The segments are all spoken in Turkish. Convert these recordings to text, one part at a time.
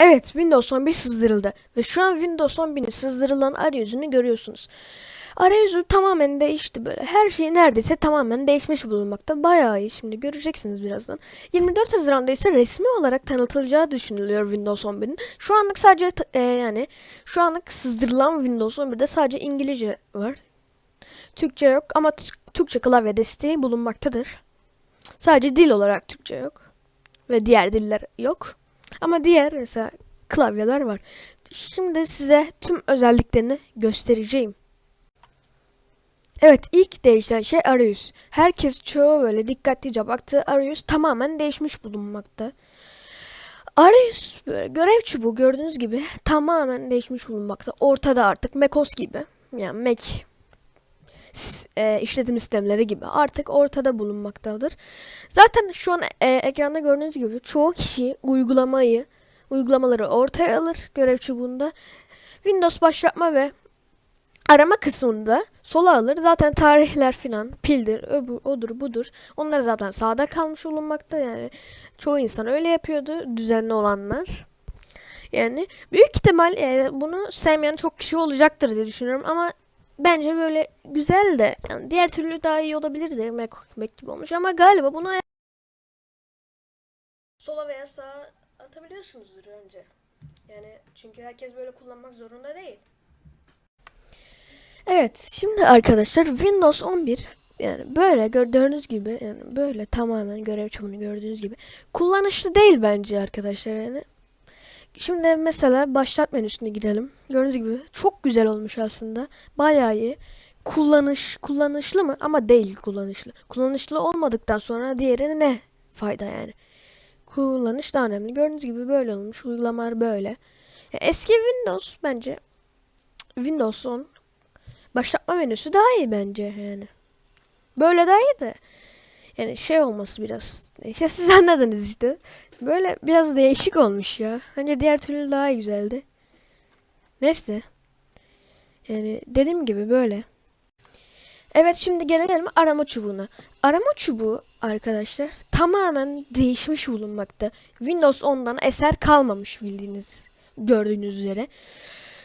Evet, Windows 11 sızdırıldı ve şu an Windows 11'in sızdırılan arayüzünü görüyorsunuz. Arayüzü tamamen değişti böyle. Her şey neredeyse tamamen değişmiş bulunmakta. Bayağı iyi şimdi göreceksiniz birazdan. 24 Haziran'da ise resmi olarak tanıtılacağı düşünülüyor Windows 11'in. Şu anlık sadece e, yani şu anlık sızdırılan Windows 11'de sadece İngilizce var. Türkçe yok ama Türkçe klavye desteği bulunmaktadır. Sadece dil olarak Türkçe yok ve diğer diller yok. Ama diğer mesela klavyeler var. Şimdi size tüm özelliklerini göstereceğim. Evet ilk değişen şey arayüz. Herkes çoğu böyle dikkatlice baktığı arayüz tamamen değişmiş bulunmakta. Arayüz böyle görev çubuğu gördüğünüz gibi tamamen değişmiş bulunmakta. Ortada artık macOS gibi yani Mac e, işletim sistemleri gibi artık ortada bulunmaktadır. Zaten şu an e, ekranda gördüğünüz gibi çoğu kişi uygulamayı uygulamaları ortaya alır görev çubuğunda. Windows başlatma ve arama kısmında sola alır. Zaten tarihler filan pildir, öbür, odur budur. Onlar zaten sağda kalmış bulunmakta yani. Çoğu insan öyle yapıyordu düzenli olanlar. Yani büyük ihtimal e, bunu sevmeyen çok kişi olacaktır diye düşünüyorum ama bence böyle güzel de yani diğer türlü daha iyi olabilirdi Mac gibi olmuş ama galiba bunu sola veya sağa atabiliyorsunuzdur önce. Yani çünkü herkes böyle kullanmak zorunda değil. Evet, şimdi arkadaşlar Windows 11 yani böyle gördüğünüz gibi yani böyle tamamen görev çubuğunu gördüğünüz gibi kullanışlı değil bence arkadaşlar yani. Şimdi mesela başlat menüsüne girelim. Gördüğünüz gibi çok güzel olmuş aslında. Bayağı iyi. Kullanış kullanışlı mı? Ama değil kullanışlı. Kullanışlı olmadıktan sonra diğerine ne fayda yani? Kullanış daha önemli. Gördüğünüz gibi böyle olmuş. Uygulamalar böyle. Eski Windows bence Windows 10 başlatma menüsü daha iyi bence yani. Böyle daha iyi de yani şey olması biraz. İşte siz anladınız işte. Böyle biraz değişik olmuş ya. Bence diğer türlü daha güzeldi. Neyse. Yani dediğim gibi böyle. Evet şimdi gelelim arama çubuğuna. Arama çubuğu arkadaşlar tamamen değişmiş bulunmakta. Windows 10'dan eser kalmamış bildiğiniz gördüğünüz üzere.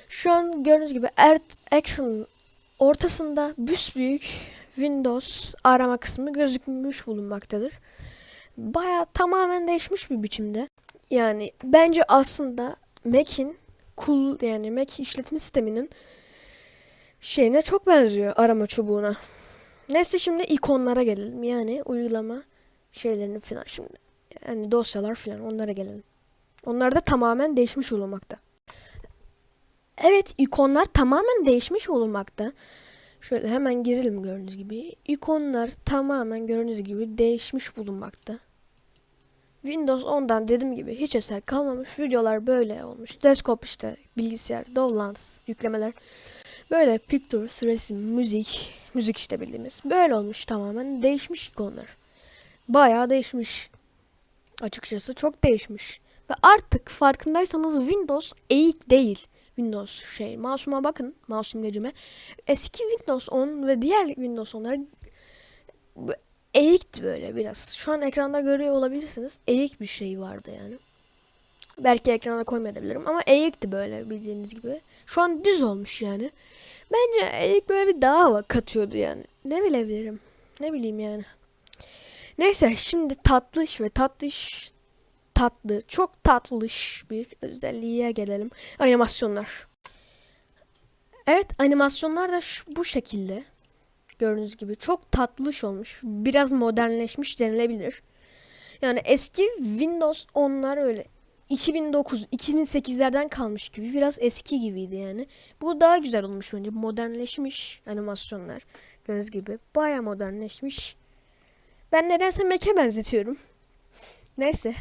Şu an gördüğünüz gibi er, ekranın ortasında büyük Windows arama kısmı gözükmüş bulunmaktadır. Baya tamamen değişmiş bir biçimde. Yani bence aslında Mac'in cool yani Mac işletim sisteminin şeyine çok benziyor arama çubuğuna. Neyse şimdi ikonlara gelelim. Yani uygulama şeylerini falan şimdi. Yani dosyalar falan onlara gelelim. Onlar da tamamen değişmiş bulunmakta. Evet ikonlar tamamen değişmiş bulunmakta. Şöyle hemen girelim gördüğünüz gibi. İkonlar tamamen gördüğünüz gibi değişmiş bulunmakta. Windows 10'dan dediğim gibi hiç eser kalmamış. Videolar böyle olmuş. Desktop işte bilgisayar, Downloads, yüklemeler. Böyle pictures, resim, müzik, müzik işte bildiğimiz. Böyle olmuş tamamen. Değişmiş ikonlar. Bayağı değişmiş. Açıkçası çok değişmiş. Ve artık farkındaysanız Windows eğik değil. Windows şey mouse'uma bakın mouse imlecime. Eski Windows 10 ve diğer Windows 10'lar bu- eğikti böyle biraz. Şu an ekranda görüyor olabilirsiniz. Eğik bir şey vardı yani. Belki ekrana koymayabilirim ama eğikti böyle bildiğiniz gibi. Şu an düz olmuş yani. Bence eğik böyle bir daha katıyordu yani. Ne bilebilirim. Ne bileyim yani. Neyse şimdi tatlış ve tatlış tatlı, çok tatlış bir özelliğe gelelim. Animasyonlar. Evet, animasyonlar da bu şekilde. Gördüğünüz gibi çok tatlış olmuş. Biraz modernleşmiş denilebilir. Yani eski Windows 10'lar öyle 2009, 2008'lerden kalmış gibi biraz eski gibiydi yani. Bu daha güzel olmuş bence. Modernleşmiş animasyonlar. Gördüğünüz gibi baya modernleşmiş. Ben nedense Mac'e benzetiyorum. Neyse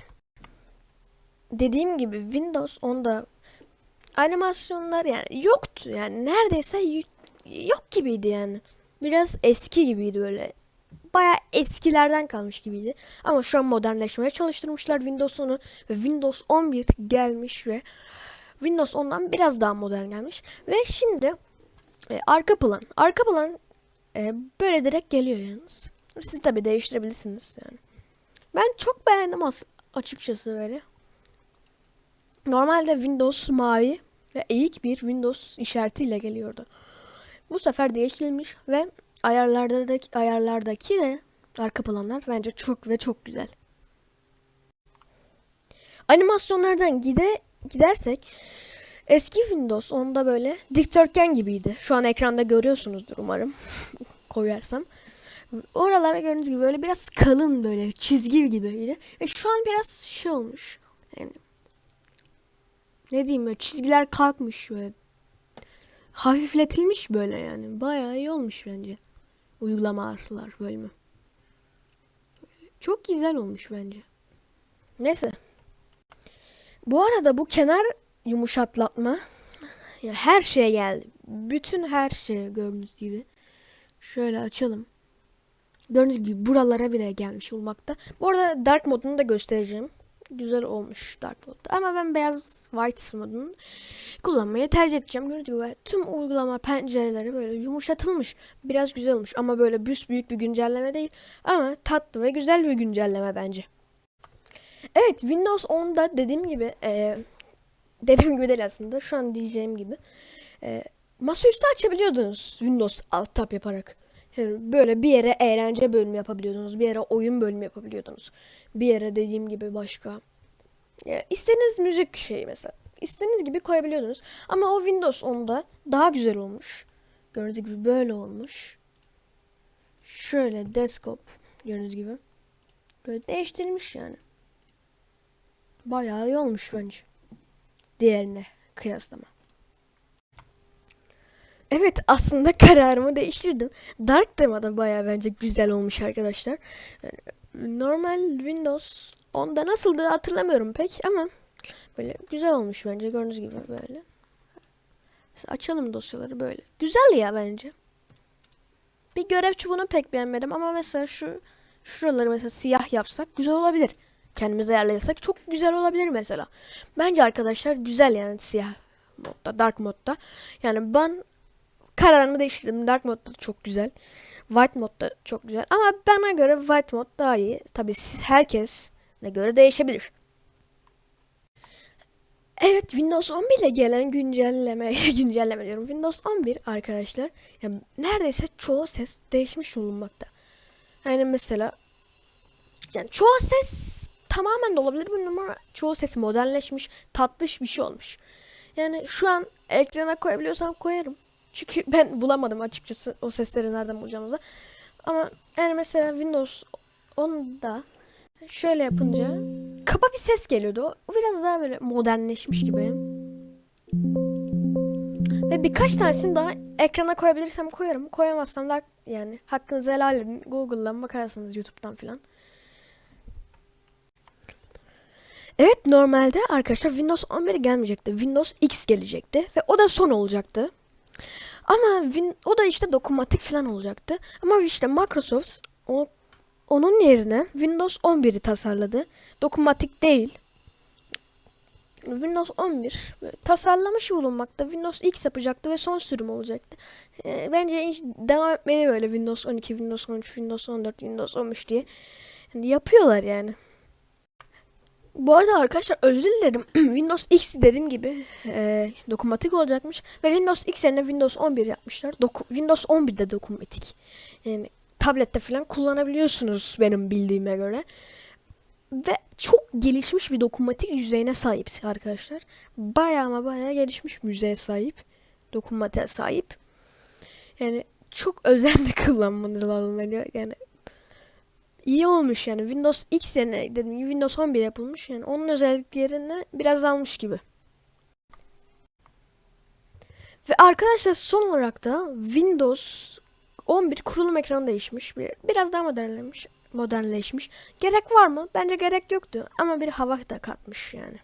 dediğim gibi Windows 10'da animasyonlar yani yoktu yani neredeyse yok gibiydi yani. Biraz eski gibiydi böyle. Baya eskilerden kalmış gibiydi. Ama şu an modernleşmeye çalıştırmışlar Windows 10'u ve Windows 11 gelmiş ve Windows 10'dan biraz daha modern gelmiş ve şimdi e, arka plan. Arka plan e, böyle direkt geliyor yalnız. Siz tabi değiştirebilirsiniz yani. Ben çok beğendim as açıkçası böyle. Normalde Windows mavi ve eğik bir Windows işaretiyle geliyordu. Bu sefer değiştirilmiş ve ayarlardaki ayarlardaki de arka planlar bence çok ve çok güzel. Animasyonlardan gide gidersek eski Windows onda böyle dikdörtgen gibiydi. Şu an ekranda görüyorsunuzdur umarım. Koyarsam. Oralara gördüğünüz gibi böyle biraz kalın böyle çizgi gibiydi. Ve şu an biraz şey olmuş. Yani ne diyeyim böyle çizgiler kalkmış böyle. Hafifletilmiş böyle yani. Bayağı iyi olmuş bence. Uygulamalar bölümü. Çok güzel olmuş bence. Neyse. Bu arada bu kenar yumuşatlatma ya her şeye geldi. Bütün her şeye gördüğünüz gibi. Şöyle açalım. Gördüğünüz gibi buralara bile gelmiş olmakta. Bu arada dark modunu da göstereceğim. Güzel olmuş dark modda. Ama ben beyaz white modunu kullanmayı tercih edeceğim. Gördüğünüz gibi tüm uygulama pencereleri böyle yumuşatılmış. Biraz güzel olmuş ama böyle büs büyük bir güncelleme değil. Ama tatlı ve güzel bir güncelleme bence. Evet Windows 10'da dediğim gibi e, dediğim gibi değil aslında şu an diyeceğim gibi e, masaüstü açabiliyordunuz Windows alt tab yaparak. Yani böyle bir yere eğlence bölümü yapabiliyordunuz. Bir yere oyun bölümü yapabiliyordunuz. Bir yere dediğim gibi başka. Ya, istediğiniz müzik şeyi mesela. İstediğiniz gibi koyabiliyordunuz. Ama o Windows 10'da daha güzel olmuş. Gördüğünüz gibi böyle olmuş. Şöyle desktop gördüğünüz gibi. Böyle değiştirilmiş yani. Bayağı iyi olmuş bence. Diğerine kıyaslama. Evet aslında kararımı değiştirdim. Dark Thema da bayağı bence güzel olmuş arkadaşlar. Normal Windows 10'da nasıldı hatırlamıyorum pek ama böyle güzel olmuş bence gördüğünüz gibi böyle. Mesela açalım dosyaları böyle. Güzel ya bence. Bir görev çubuğunu pek beğenmedim ama mesela şu şuraları mesela siyah yapsak güzel olabilir. Kendimize ayarlasak çok güzel olabilir mesela. Bence arkadaşlar güzel yani siyah modda, dark modda. Yani ben kararımı değiştirdim. Dark mod da çok güzel. White mod da çok güzel. Ama bana göre White mod daha iyi. Tabi herkes ne göre değişebilir. Evet Windows 11 ile gelen güncelleme güncelleme diyorum. Windows 11 arkadaşlar yani neredeyse çoğu ses değişmiş bulunmakta. Yani mesela yani çoğu ses tamamen de olabilir bilmiyorum ama çoğu ses modernleşmiş, tatlış bir şey olmuş. Yani şu an ekrana koyabiliyorsam koyarım. Çünkü ben bulamadım açıkçası o sesleri nereden bulacağımızı. Ama yani mesela Windows 10'da şöyle yapınca kaba bir ses geliyordu. O biraz daha böyle modernleşmiş gibi. Ve birkaç tanesini daha ekrana koyabilirsem koyarım. Koyamazsam da yani hakkınızı helal edin. Google'dan bakarsınız YouTube'dan filan. Evet normalde arkadaşlar Windows 11 gelmeyecekti. Windows X gelecekti ve o da son olacaktı. Ama win, o da işte dokunmatik falan olacaktı. Ama işte Microsoft o, onun yerine Windows 11'i tasarladı. Dokunmatik değil. Windows 11 tasarlamış bulunmakta. Windows X yapacaktı ve son sürüm olacaktı. E, bence devam etmeli böyle Windows 12, Windows 13, Windows 14, Windows 15 diye. Yani yapıyorlar yani. Bu arada arkadaşlar özür dilerim. Windows X dediğim gibi e, dokunmatik olacakmış. Ve Windows X yerine Windows 11 yapmışlar. Doku, Windows 11 de dokunmatik. Yani tablette falan kullanabiliyorsunuz benim bildiğime göre. Ve çok gelişmiş bir dokunmatik yüzeyine sahip arkadaşlar. Bayağı ama bayağı gelişmiş bir yüzeye sahip. Dokunmatiğe sahip. Yani çok özenli kullanmanız lazım. Yani iyi olmuş yani. Windows X yerine dedim gibi Windows 11 yapılmış. Yani onun özelliklerini biraz almış gibi. Ve arkadaşlar son olarak da Windows 11 kurulum ekranı değişmiş. Biraz daha modernleşmiş. modernleşmiş. Gerek var mı? Bence gerek yoktu. Ama bir hava da katmış yani.